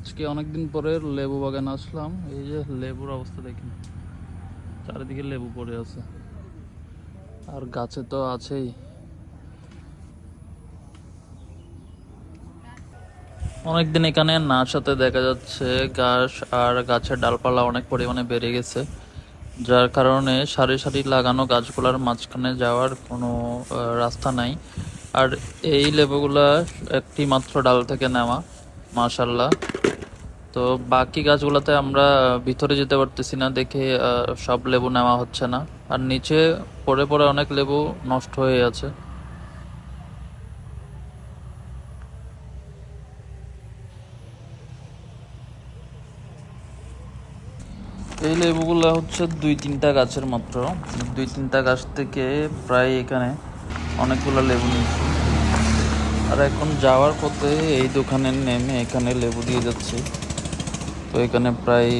আজকে অনেকদিন পরে লেবু বাগান আসলাম। এই যে লেবুর অবস্থা দেখেন। চারিদিকে লেবু পড়ে আছে। আর গাছে তো আছেই। অনেকদিন এখানে না সাথে দেখা যাচ্ছে গাছ আর গাছের ডালপালা অনেক পরিমাণে বেড়ে গেছে। যার কারণে সারি সারি লাগানো গাছগুলার মাঝখানে যাওয়ার কোনো রাস্তা নাই। আর এই লেবুগুলা একটি মাত্র ডাল থেকে নেওয়া মাশাল্লাহ তো বাকি গাছগুলোতে আমরা ভিতরে যেতে পারতেছি না, দেখে সব লেবু নেওয়া হচ্ছে না। আর নিচে পড়ে পড়ে অনেক লেবু নষ্ট হয়ে আছে। এই লেবুগুলো হচ্ছে দুই তিনটা গাছের মাত্র। দুই তিনটা গাছ থেকে প্রায় এখানে অনেকগুলো লেবু নিয়েছি। আর এখন যাওয়ার পথে এই দোকানে নেমে এখানে লেবু দিয়ে যাচ্ছি। তো এখানে প্রায়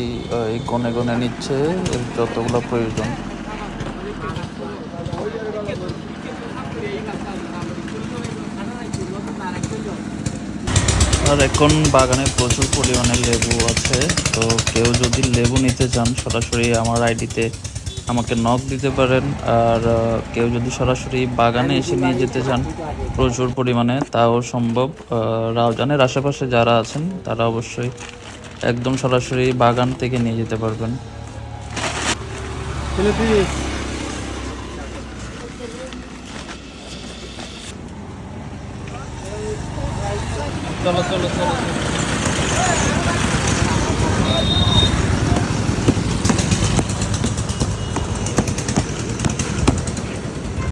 এই গনে গনে নিচ্ছে যতগুলো প্রয়োজন। আর এখন বাগানে প্রচুর পরিমাণে লেবু আছে, তো কেউ যদি লেবু নিতে চান, সরাসরি আমার আইডিতে আমাকে নক দিতে পারেন। আর কেউ যদি সরাসরি বাগানে এসে নিয়ে যেতে চান, প্রচুর পরিমাণে, তাও সম্ভব। রাউজানের আশেপাশে যারা আছেন, তারা অবশ্যই একদম সরাসরি বাগান থেকে নিয়ে যেতে পারবেন। চলো চলো চলো।